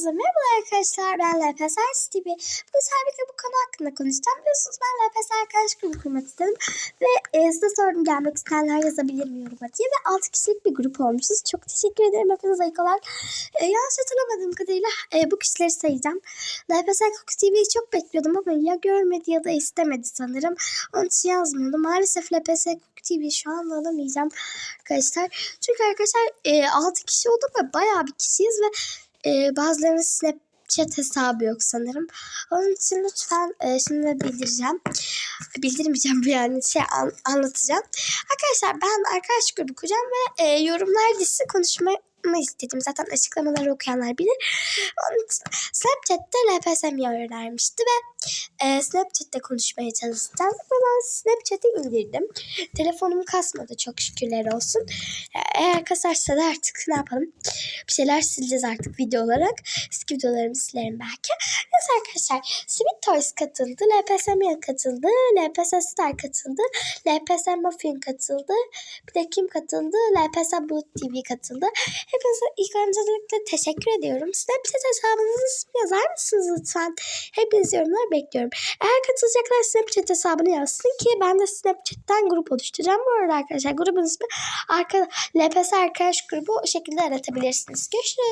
Herkese merhaba arkadaşlar. Ben LPS TV. Bugün sadece bu konu hakkında konuşacağım. Biliyorsunuz ben LPS arkadaş grubu kurmak istedim. Ve e, size sordum gelmek isteyenler yazabilir mi yoruma diye. Ve 6 kişilik bir grup olmuşuz. Çok teşekkür ederim hepinize ilk olarak. E, yanlış hatırlamadığım kadarıyla e, bu kişileri sayacağım. LPS Koku TV'yi çok bekliyordum ama ya görmedi ya da istemedi sanırım. Onun için yazmadım. Maalesef LPS Koku TV'yi şu an alamayacağım arkadaşlar. Çünkü arkadaşlar e, 6 kişi olduk ve bayağı bir kişiyiz ve e, bazılarının Snapchat hesabı yok sanırım. Onun için lütfen e, şimdi bildireceğim. Bildirmeyeceğim yani şey an- anlatacağım. Arkadaşlar ben arkadaş grubu kuracağım ve e, yorumlar listesi konuşmayı istedim. Zaten açıklamaları okuyanlar bilir. Onun için Snapchat'te LPSM'yi önermişti ve e, Snapchat'te konuşmaya çalışacağım. Ve ben Snapchat'i indirdim. Telefonum kasmadı çok şükürler olsun. E, Eğer kasarsa da artık ne yapalım? Bir şeyler sileceğiz artık video olarak. Eski videolarımı silerim belki. Neyse arkadaşlar. Sweet Toys katıldı. LPSM'ye katıldı. LPS Star katıldı. LPS Muffin katıldı. Bir de kim katıldı? LPS Boot TV katıldı. Hepinize ilk öncelikle teşekkür ediyorum. Snapchat hesabınızı ismi yazar mısınız lütfen? Hepiniz yorumlar bekliyorum. Eğer katılacaklar Snapchat hesabını yazsın ki ben de Snapchat'ten grup oluşturacağım. Bu arada arkadaşlar grubun ismi arka, LPS arkadaş grubu o şekilde aratabilirsiniz. Görüşürüz.